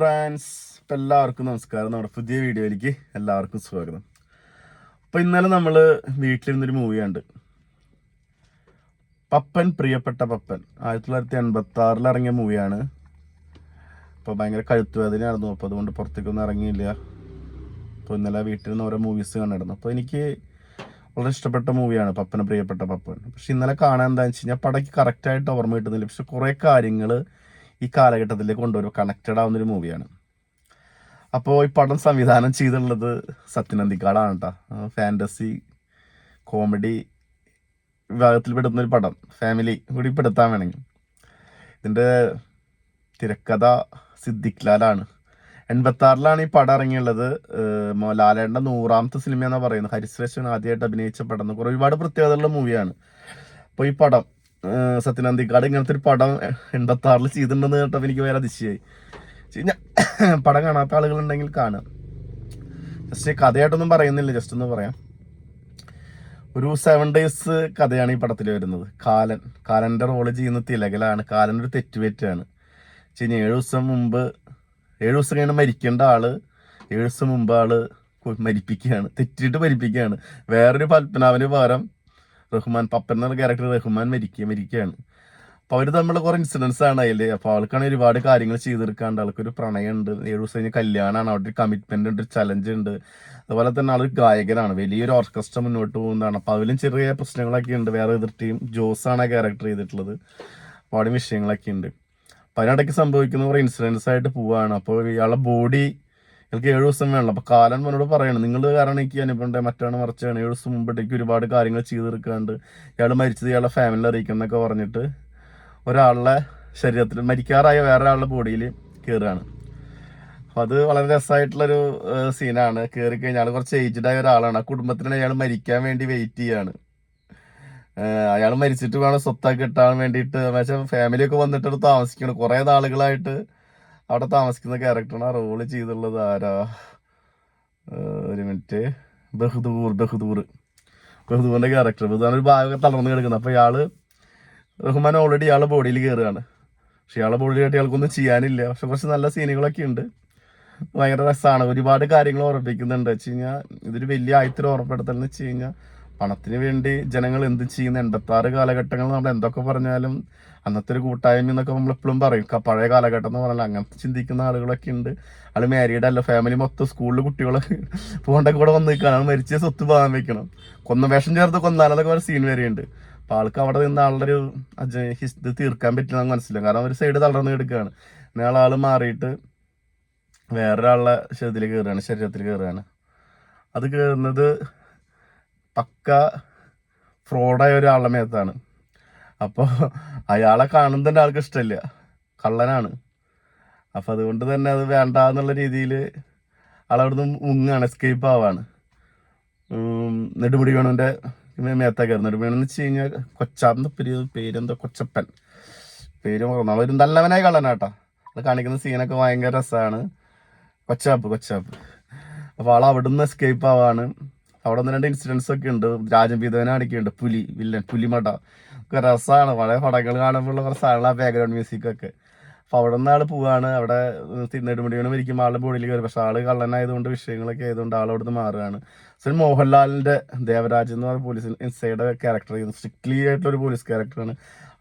France ഇപ്പം എല്ലാവർക്കും നമസ്കാരം. നമ്മുടെ പുതിയ വീഡിയോയിലേക്ക് എല്ലാവർക്കും സ്വാഗതം. അപ്പോൾ ഇന്നലെ നമ്മൾ വീട്ടിലിരുന്നൊരു മൂവി പപ്പൻ പ്രിയപ്പെട്ട പപ്പൻ. ആയിരത്തി തൊള്ളായിരത്തി എൺപത്തി ആറിൽ ഇറങ്ങിയ മൂവിയാണ് അപ്പോൾ ഭയങ്കര കഴുത്തുവേദനയായിരുന്നു. അപ്പോൾ അതുകൊണ്ട് പുറത്തേക്കൊന്നും ഇറങ്ങിയില്ല. അപ്പോൾ ഇന്നലെ വീട്ടിൽ നിന്ന് ഓരോ മൂവീസ് കണ്ടിരുന്നു. അപ്പോൾ എനിക്ക് വളരെ ഇഷ്ടപ്പെട്ട മൂവിയാണ് പപ്പന് പ്രിയപ്പെട്ട പപ്പൻ. പക്ഷെ ഇന്നലെ കാണാൻ എന്താണെന്ന് വെച്ച് കഴിഞ്ഞാൽ പടയ്ക്ക് കറക്റ്റായിട്ട് ഓർമ്മ കിട്ടുന്നില്ല. പക്ഷെ കുറേ കാര്യങ്ങൾ ഈ കാലഘട്ടത്തിലേക്ക് കൊണ്ടുവരും കണക്റ്റഡ് ആവുന്നൊരു മൂവിയാണ് അപ്പോൾ ഈ പടം സംവിധാനം ചെയ്തിട്ടുള്ളത് സത്യനന്ദിക്കാടാണ് കേട്ടോ ഫാന്റസി കോമഡി വിഭാഗത്തിൽ പെടുന്നൊരു പടം. ഫാമിലി കൂടി പെടുത്താൻ വേണമെങ്കിൽ. ഇതിന്റെ തിരക്കഥ സിദ്ദിഖ് ലാലാണ്. എൺപത്തി ആറിലാണ് ഈ പടം ഇറങ്ങിയുള്ളത്. ലാലേട്ടന്റെ നൂറാമത്തെ സിനിമ എന്നാ പറയുന്നത്. ഹരിശ്രേഷൻ ആദ്യമായിട്ട് അഭിനയിച്ച പടം എന്ന് കുറേ ഒരുപാട് പ്രത്യേകതയുള്ള മൂവിയാണ് അപ്പോൾ ഈ പടം സത്യനന്ദിക്കാട് ഇങ്ങനത്തെ ഒരു പടം എൺപത്തി ആറിൽ ചെയ്തിട്ടുണ്ടെന്ന് കേട്ടപ്പോൾ എനിക്ക് വേറെ അതിശയായി. പടം കാണാത്ത ആളുകളുണ്ടെങ്കിൽ കാണാം. ജസ്റ്റ് കഥയായിട്ടൊന്നും പറയുന്നില്ല ജസ്റ്റ് ഒന്ന് പറയാം. ഒരു സെവൻ ഡേയ്സ് കഥയാണ് ഈ പടത്തിൽ വരുന്നത്. കാലൻ കാലന്റെ റോൾ ചെയ്യുന്ന തിലകലാണ്. കാലൻ ഒരു തെറ്റുപറ്റാണ്. വെച്ചാൽ ഏഴു ദിവസം മുമ്പ് ഏഴു ദിവസം കഴിഞ്ഞ് മരിക്കേണ്ട ആൾ ഏഴു ദിവസം മുമ്പ് ആൾ മരിപ്പിക്കുകയാണ്. തെറ്റിയിട്ട് മരിപ്പിക്കുകയാണ്. വേറൊരു പത്മനാഭന് പകരം റഹ്മാൻ പപ്പൻ എന്ന ക്യാരക്ടർ റഹ്മാൻ മരിക്കുക മരിക്കുകയാണ് അപ്പോൾ അവർ തമ്മിലുള്ള കുറെ ഇൻസിഡൻസ് ആണ് അതിൽ. അപ്പോൾ അവൾക്കാണ് ഒരുപാട് കാര്യങ്ങൾ ചെയ്തെടുക്കാണ്ട് ആൾക്കൊരു പ്രണയമുണ്ട്. ഏഴു ദിവസം കഴിഞ്ഞ് കല്യാണമാണ്. അവിടെ ഒരു കമ്മിറ്റ്മെന്റ് ഉണ്ട് ചലഞ്ച് ഉണ്ട്. അതുപോലെ തന്നെ ആളൊരു ഗായകനാണ്. വലിയൊരു ഓർക്കസ്ട്ര മുന്നോട്ട് പോകുന്നതാണ്. അപ്പോൾ അതിലും ചെറിയ പ്രശ്നങ്ങളൊക്കെ ഉണ്ട്. വേറെ എതിർ ടീം ജോസ് ആണ് ആ ക്യാരക്ടർ ചെയ്തിട്ടുള്ളത്. അവിടെ വിഷയങ്ങളൊക്കെ ഉണ്ട്. അപ്പൊ അതിനിടയ്ക്ക് സംഭവിക്കുന്ന കുറെ ഇൻസിഡൻസ് ആയിട്ട് പോവുകയാണ് അപ്പോൾ ഇയാളെ ബോഡി എനിക്ക് ഏഴു ദിവസം വേണം അപ്പൊ കാലൻ എന്നോട് പറയണം നിങ്ങൾ കാരണം എനിക്ക് അനുഭവം മറ്റാണ് മറിച്ചാണ്. ഏഴു ദിവസം മുമ്പിട്ടേക്ക് ഒരുപാട് കാര്യങ്ങൾ ചെയ്തെടുക്കാണ്ട് ഇയാൾ മരിച്ചത് ഇയാളെ ഫാമിലി അറിയിക്കണം എന്നൊക്കെ പറഞ്ഞിട്ട് ഒരാളുടെ ശരീരത്തിൽ മരിക്കാറായ വേറെ ഒരാളുടെ ബോഡിയിൽ കയറുകയാണ് അപ്പൊ അത് വളരെ രസമായിട്ടുള്ളൊരു സീനാണ് കയറി കഴിഞ്ഞാൽ കുറച്ച് ഏജ്ഡായ ഒരാളാണ്. ആ കുടുംബത്തിന് അയാൾ മരിക്കാൻ വേണ്ടി വെയിറ്റ് ചെയ്യാണ്. അയാൾ മരിച്ചിട്ട് വേണം സ്വത്താക്കി കിട്ടാൻ വേണ്ടിയിട്ട്. പക്ഷേ ഫാമിലിയൊക്കെ വന്നിട്ട് താമസിക്കണം. കുറേ നാളുകളായിട്ട് അവിടെ താമസിക്കുന്ന ക്യാരക്ടറാണ് ആ റോൾ ചെയ്തുള്ളത് ആരാ? ഒരു മിനിറ്റ് ബഹദൂർ ബഹദൂർ. ബഹദൂറിന്റെ ക്യാരക്ടർ ബഹദൂർ ഒരു ഭാഗം തളർന്ന് കിടക്കുന്നത് അപ്പോൾ ഇയാൾ റഹ്മാൻ ഓൾറെഡി ഇയാളെ ബോഡിയിൽ കയറുകയാണ് പക്ഷെ ഇയാളെ ബോഡിയിലായിട്ട് ഇയാൾക്കൊന്നും ചെയ്യാനില്ല. പക്ഷെ കുറച്ച് നല്ല സീനുകളൊക്കെ ഉണ്ട്. ഭയങ്കര രസമാണ് ഒരുപാട് കാര്യങ്ങൾ ഓർമ്മിപ്പിക്കുന്നുണ്ട് വെച്ച് കഴിഞ്ഞാൽ ഇതൊരു വലിയ ആയത്തിൽ ഓർമ്മപ്പെടുത്തൽ വെച്ച് കഴിഞ്ഞാൽ പണത്തിന് വേണ്ടി ജനങ്ങൾ എന്ത് ചെയ്യുന്ന? എൺപത്തി ആറ് കാലഘട്ടങ്ങൾ നമ്മൾ എന്തൊക്കെ പറഞ്ഞാലും അന്നത്തെ ഒരു കൂട്ടായ്മ എന്നൊക്കെ നമ്മൾ എപ്പോഴും പറയും. പഴയ കാലഘട്ടം എന്ന് പറഞ്ഞാൽ അങ്ങനത്തെ ചിന്തിക്കുന്ന ആളുകളൊക്കെ ഉണ്ട്. ആൾ മാരീഡ് അല്ല ഫാമിലി മൊത്തം സ്കൂളിൽ കുട്ടികളെ പോകേണ്ട കൂടെ വന്ന് നിൽക്കണം ആൾ മരിച്ച സ്വത്ത് പോകാൻ വെക്കണം. കൊന്ന വേഷം ചേർത്ത് കൊന്നാലൊക്കെ ഒരു സീൻ വരെയുണ്ട്. അപ്പൊ ആൾക്ക് അവിടെ നിന്ന് ആളുടെ ഒരു ഇത് തീർക്കാൻ പറ്റില്ല എന്ന് മനസ്സിലാവും കാരണം ഒരു സൈഡ് തളർന്ന് കിടക്കുകയാണ്. എന്നാൽ ആൾ ആൾ മാറിയിട്ട് വേറൊരാളുടെ ശരീരത്തിൽ കയറുകയാണ് ശരീരത്തിൽ കയറുകയാണ്. അത് കയറുന്നത് പക്ക ഫ്രോഡായ ഒരാളുടെ മേത്താണ്. അപ്പോൾ അയാളെ കാണുന്ന തന്നെ ആൾക്ക് ഇഷ്ടമില്ല. കള്ളനാണ്. അപ്പം അതുകൊണ്ട് തന്നെ അത് വേണ്ട എന്നുള്ള രീതിയിൽ ആളവിടുന്ന് മുങ്ങാണ് എസ്കേപ്പ് ആവാണ്. നെടുമുടി വേണുവിന്റെ മേത്ത കയറും നെടുമുടി വേണമെന്ന് വെച്ച് കഴിഞ്ഞാൽ കൊച്ചാന്ന് പേര് പേരെന്തോ കൊച്ചപ്പൻ. പേര് മറന്നു. ഒരു നല്ലവനായ കള്ളനാട്ടാ. അത് കാണിക്കുന്ന സീനൊക്കെ ഭയങ്കര രസമാണ് കൊച്ചാപ്പ് കൊച്ചാപ്പ് അപ്പോൾ ആൾ അവിടുന്ന് എസ്കേപ്പ് ആവാണ്. അവിടെ ഒന്ന് രണ്ട് ഇൻസിഡൻസ് ഒക്കെ ഉണ്ട്. രാജൻ പീതവനെ അടിക്കുന്നുണ്ട് പുലി വില്ലൻ പുലിമട. രസമാണ്. വളരെ പടങ്ങൾ കാണുമ്പോഴുള്ള കുറച്ച് സാധനങ്ങൾ ആ ബാക്ക്ഗ്രൗണ്ട് മ്യൂസിക് ഒക്കെ. അപ്പൊ അവിടെ നിന്ന് ആൾ പോവാണ്. അവിടെ നെടുമുടിയാണ് മരിക്കും. ആളുടെ ബോഡിയിൽ കയറി. പക്ഷെ ആൾ കള്ളനായതുകൊണ്ട് വിഷയങ്ങളൊക്കെ ആയതുകൊണ്ട് ആൾ അവിടുന്ന് മാറുകയാണ്. സോ മോഹൻലാലിന്റെ ദേവരാജ് എന്ന് പറഞ്ഞ പോലീസ് ഇൻസൈഡ് ക്യാരക്ടർ ചെയ്യുന്നത് സ്ട്രിക്ട്ലി ആയിട്ടുള്ള ഒരു പോലീസ് ക്യാരക്ടറാണ്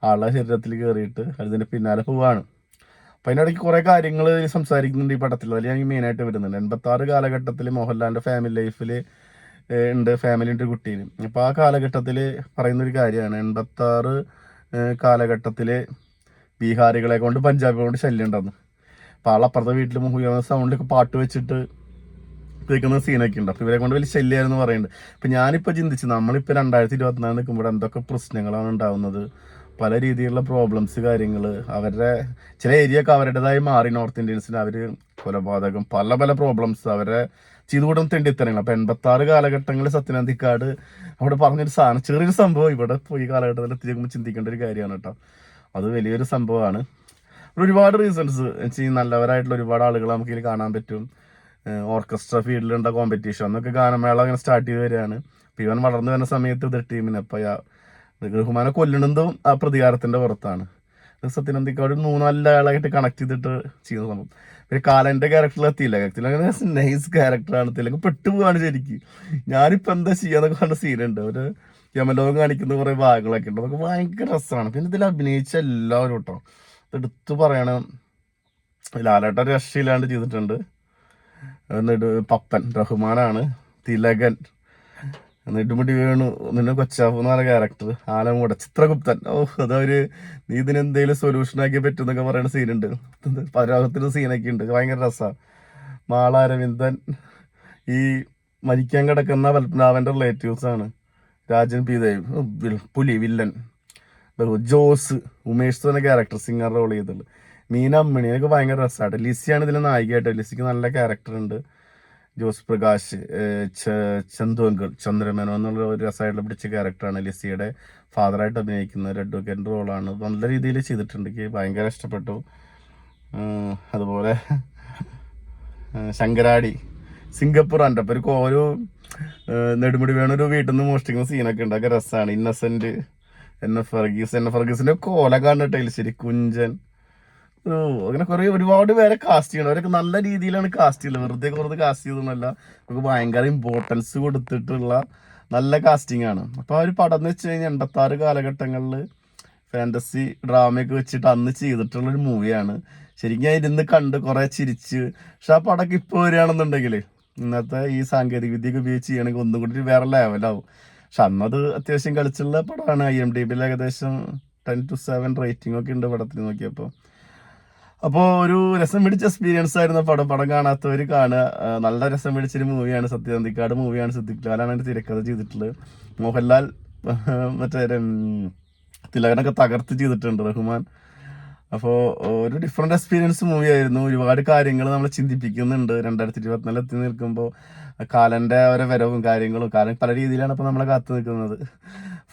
ആളുടെ ശരീരത്തിൽ കയറിയിട്ട് അതിന്റെ പിന്നാലെ പോവാണ്. അപ്പൊ അതിനിടയ്ക്ക് കുറെ കാര്യങ്ങൾ സംസാരിക്കുന്നുണ്ട് ഈ പടത്തിൽ. അതിൽ ഞാൻ മെയിൻ ആയിട്ട് വരുന്നുണ്ട്. എൺപത്തി ആറ് കാലഘട്ടത്തിൽ മോഹൻലാലിന്റെ ഫാമിലി ലൈഫിൽ ഉണ്ട്. ഫാമിലി ഉണ്ട് കുട്ടീന്. അപ്പോൾ ആ കാലഘട്ടത്തിൽ പറയുന്നൊരു കാര്യമാണ്. എൺപത്തി കാലഘട്ടത്തിൽ ബീഹാറികളെ കൊണ്ട് പഞ്ചാബികളെ കൊണ്ട് ശല്യം ഉണ്ടെന്ന്. അപ്പോൾ ആളപ്പുറത്തെ വീട്ടിൽ മുഹുയ സൗണ്ടിലൊക്കെ പാട്ട് വെച്ചിട്ട് കേൾക്കുന്ന സീനൊക്കെ ഉണ്ട്. അപ്പോൾ ഇവരെ കൊണ്ട് വലിയ ശല്യമായിരുന്നു പറയുന്നുണ്ട്. അപ്പോൾ ഞാനിപ്പോൾ ചിന്തിച്ചു നമ്മളിപ്പോൾ രണ്ടായിരത്തി ഇരുപത്തിനാല് നിൽക്കുമ്പോൾ എന്തൊക്കെ പ്രശ്നങ്ങളാണ് ഉണ്ടാകുന്നത് പല രീതിയിലുള്ള പ്രോബ്ലംസ് കാര്യങ്ങൾ അവരുടെ ചില ഏരിയ ഒക്കെ അവരുടേതായി മാറി. നോർത്ത് ഇന്ത്യൻസിന് അവർ കൊലപാതകം പല പല പ്രോബ്ലംസ് അവരെ ചെയ്തുകൂടും അപ്പൊ എൺപത്തി ആറ് കാലഘട്ടങ്ങളിൽ സത്യനന്ദിക്കാട് അവിടെ പറഞ്ഞൊരു സാധനം ചെറിയൊരു സംഭവം ഇവിടെ പോയി കാലഘട്ടത്തിൽ എത്തിച്ചേക്കുമ്പോൾ ചിന്തിക്കേണ്ട ഒരു കാര്യമാണ് കേട്ടോ. അത് വലിയൊരു സംഭവമാണ്. ഒരുപാട് റീസൺസ് നല്ലവരായിട്ടുള്ള ഒരുപാട് ആളുകൾ നമുക്ക് ഇതിൽ കാണാൻ പറ്റും. ഓർക്കസ്ട്ര ഫീൽഡിലുണ്ട കോമ്പറ്റീഷൻ അന്നൊക്കെ ഗാനമേള അങ്ങനെ സ്റ്റാർട്ട് ചെയ്ത് വരികയാണ്. അപ്പം ഇവൻ വളർന്നു വരുന്ന സമയത്ത് ഇത് ടീമിന് അപ്പൊ ബഹുമാനം കൊല്ലണതും ആ പ്രതികാരത്തിന്റെ പുറത്താണ്. സത്യൻ അന്തിക്കാട് ഒരു മൂന്നാൽ ആളായിട്ട് കണക്ട് ചെയ്തിട്ട് ചെയ്യുന്ന സംഭവം. പിന്നെ കാലന്റെ ക്യാരക്ടറിൽ തിലക തിലക നൈസ് ക്യാരക്ടറാണ് തിലക പെട്ടുപോവാണ് ശരിക്കും. ഞാനിപ്പോ എന്താ ചെയ്യാന്നൊക്കെ പറഞ്ഞ സീനുണ്ട് ഒരു യമലോകം കാണിക്കുന്ന കുറെ ഭാഗങ്ങളൊക്കെ ഉണ്ട്. അതൊക്കെ ഭയങ്കര രസമാണ്. പിന്നെ ഇതിൽ അഭിനയിച്ച എല്ലാവരും കേട്ടോ എടുത്തു പറയണം ലാലേട്ട രക്ഷയില്ലാണ്ട് ചെയ്തിട്ടുണ്ട്. എന്നിട്ട് പപ്പൻ റഹ്മാനാണ് തിലകൻ. നെടുമുടി വേണു നിന്നെ കൊച്ചാപ്പു എന്ന് പറഞ്ഞ ക്യാരക്ടർ ആലമൂട ചിത്രഗുപ്തൻ. ഓ അതൊരു നീ ഇതിനെന്തെങ്കിലും സൊല്യൂഷൻ ആക്കി പറ്റുന്നൊക്കെ പറയുന്ന സീനുണ്ട് പരോഹത്തിന് സീനൊക്കെ ഉണ്ട്. ഭയങ്കര രസമാണ് മാള അരവിന്ദൻ ഈ മരിക്കാൻ കിടക്കുന്ന റിലേറ്റീവ്സ് ആണ്. രാജൻ പി ദേവ്. പുലി വില്ലൻ. ജോസ് ഉമേഷ് എന്ന ക്യാരക്ടർ സിംഗർ റോൾ ചെയ്തിട്ടുള്ളത്. മീന അമ്മിണി എനിക്ക് ഭയങ്കര രസമായിട്ട് ലിസിയാണ് ഇതിൽ നായികയായിട്ട് ലിസിക്ക് നല്ല ക്യാരക്ടർ ഉണ്ട്. ജോസ് പ്രകാശ് ഏഹ് ച- ചന്തു അങ്കിൾ ചന്ദ്രമേനോ എന്നുള്ള ഒരു രസമായിട്ട് പിടിച്ച ക്യാരക്ടറാണ് ലിസിയുടെ ഫാദറായിട്ട് അഭിനയിക്കുന്ന ഒരു അഡ്വക്കേറ്റ് റോളാണ് നല്ല രീതിയിൽ ചെയ്തിട്ടുണ്ട്. എനിക്ക് ഭയങ്കര ഇഷ്ടപ്പെട്ടു. അതുപോലെ ശങ്കരാടി സിംഗപ്പൂർ എന്റെ ഒരു ഒരു ഏഹ് നെടുമുടി വേണ ഒരു വീട്ടിൽ നിന്ന് മോഷ്ടിക്കുന്ന സീനൊക്കെ ഉണ്ട്. അതൊക്കെ രസമാണ് Innocent N F Varghese N F ഫർഗീസിന്റെ കോല കാണിട്ടില്ല ശരി കുഞ്ചൻ. ഓ അങ്ങനെ കുറെ ഒരുപാട് പേരെ കാസ്റ്റ് ചെയ്യണം. അവരൊക്കെ നല്ല രീതിയിലാണ് കാസ്റ്റ് ചെയ്യുന്നത് വെറുതെ കുറച്ച് കാസ്റ്റ് ചെയ്തൊന്നുമല്ല നമുക്ക് ഭയങ്കര ഇമ്പോർട്ടൻസ് കൊടുത്തിട്ടുള്ള നല്ല കാസ്റ്റിംഗ് ആണ്. അപ്പൊ ആ ഒരു പടം എന്ന് വെച്ച് കഴിഞ്ഞാൽ എൺപത്തി ആറ് കാലഘട്ടങ്ങളിൽ ഫാന്റസി ഡ്രാമയൊക്കെ വെച്ചിട്ട് അന്ന് ചെയ്തിട്ടുള്ള ഒരു മൂവിയാണ് ശരിക്കും ഞാൻ ഇരുന്ന് കണ്ട് കുറെ ചിരിച്ച്. പക്ഷെ ആ പടമൊക്കെ ഇപ്പോൾ വരികയാണെന്നുണ്ടെങ്കിൽ ഇന്നത്തെ ഈ സാങ്കേതിക വിദ്യയൊക്കെ ഉപയോഗിച്ച് ചെയ്യണമെങ്കിൽ ഒന്നും കൂടി വേറെ ലെവലാവും പക്ഷെ അന്നത് അത്യാവശ്യം കളിച്ചുള്ള പടമാണ്. ഐ എം ഡി ബിയിൽ ഏകദേശം ടെൻ ടു സെവൻ റേറ്റിംഗ് ഒക്കെ ഉണ്ട് പടത്തിൽ നോക്കിയപ്പോൾ അപ്പോൾ ഒരു രസം പിടിച്ച എക്സ്പീരിയൻസ് ആയിരുന്നു പടം. പടം കാണാത്തവർ കാണുക. നല്ല രസം പിടിച്ചൊരു മൂവിയാണ് സത്യനന്ദിക്കാട് മൂവിയാണ് സിദ്ദിഖ് ലാലാണ് തിരക്കഥ ചെയ്തിട്ടുള്ളത്. മോഹൻലാൽ മറ്റേ തിലകനൊക്കെ തകർത്ത് ചെയ്തിട്ടുണ്ട് റഹ്മാൻ. അപ്പോൾ ഒരു ഡിഫറെന്റ് എക്സ്പീരിയൻസ് മൂവി ആയിരുന്നു. ഒരുപാട് കാര്യങ്ങൾ നമ്മൾ ചിന്തിപ്പിക്കുന്നുണ്ട്. രണ്ടായിരത്തി ഇരുപത്തിനാലിൽ എത്തി നിൽക്കുമ്പോൾ കാലന്റെ ഓരോ വരവും കാര്യങ്ങളും. കാലം പല രീതിയിലാണ് ഇപ്പോൾ നമ്മളെ കാത്തു നിൽക്കുന്നത്.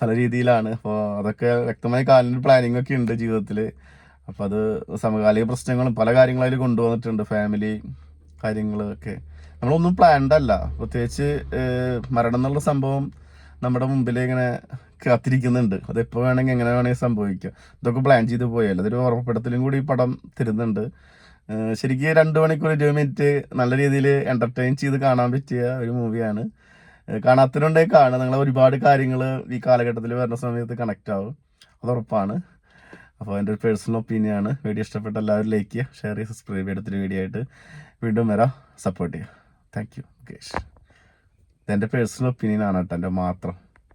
പല രീതിയിലാണ്. അപ്പോൾ അതൊക്കെ വ്യക്തമായി കാലിന്റെ പ്ലാനിങ് ഒക്കെ ഉണ്ട് ജീവിതത്തിൽ അപ്പം അത് സമകാലിക പ്രശ്നങ്ങളും പല കാര്യങ്ങളും അതിൽ കൊണ്ടുവന്നിട്ടുണ്ട്. ഫാമിലി കാര്യങ്ങളൊക്കെ. നമ്മളൊന്നും പ്ലാൻഡ് അല്ല. പ്രത്യേകിച്ച് മരണം എന്നുള്ള സംഭവം നമ്മുടെ മുമ്പിൽ ഇങ്ങനെ കാത്തിരിക്കുന്നുണ്ട്. അത് എപ്പോൾ വേണമെങ്കിൽ എങ്ങനെ വേണമെങ്കിൽ സംഭവിക്കാം. ഇതൊക്കെ പ്ലാൻ ചെയ്ത് പോയല്ലോ അതൊരു ഉറപ്പെടുത്തലും കൂടി പടം തരുന്നുണ്ട്. ശരിക്കും രണ്ട് മണിക്കൂർ ഇരുപത് മിനിറ്റ് നല്ല രീതിയിൽ എന്റർടൈൻ ചെയ്ത് കാണാൻ പറ്റിയ ഒരു മൂവിയാണ് കാണാത്തതിനുണ്ടെങ്കിൽ കാണുക. നിങ്ങൾ ഒരുപാട് കാര്യങ്ങൾ ഈ കാലഘട്ടത്തിൽ വരുന്ന സമയത്ത് കണക്ട് ആവും. അത് അപ്പോൾ എന്റെ ഒരു പേഴ്സണൽ ഒപ്പീനിയൻ ആണ് വീഡിയോ ഇഷ്ടപ്പെട്ട എല്ലാവരും ലൈക്ക് ചെയ്യുക ഷെയർ ചെയ്യുക സബ്സ്ക്രൈബ് ചെയ്യുക അടുത്തൊരു വീഡിയോ ആയിട്ട് വീണ്ടും വരാം. സപ്പോർട്ട് ചെയ്യുക. താങ്ക് യു മുകേഷ് ഇതെന്റെ പേഴ്സണൽ ഒപ്പീനിയൻ ആണ് കേട്ടോ എന്റെ മാത്രം.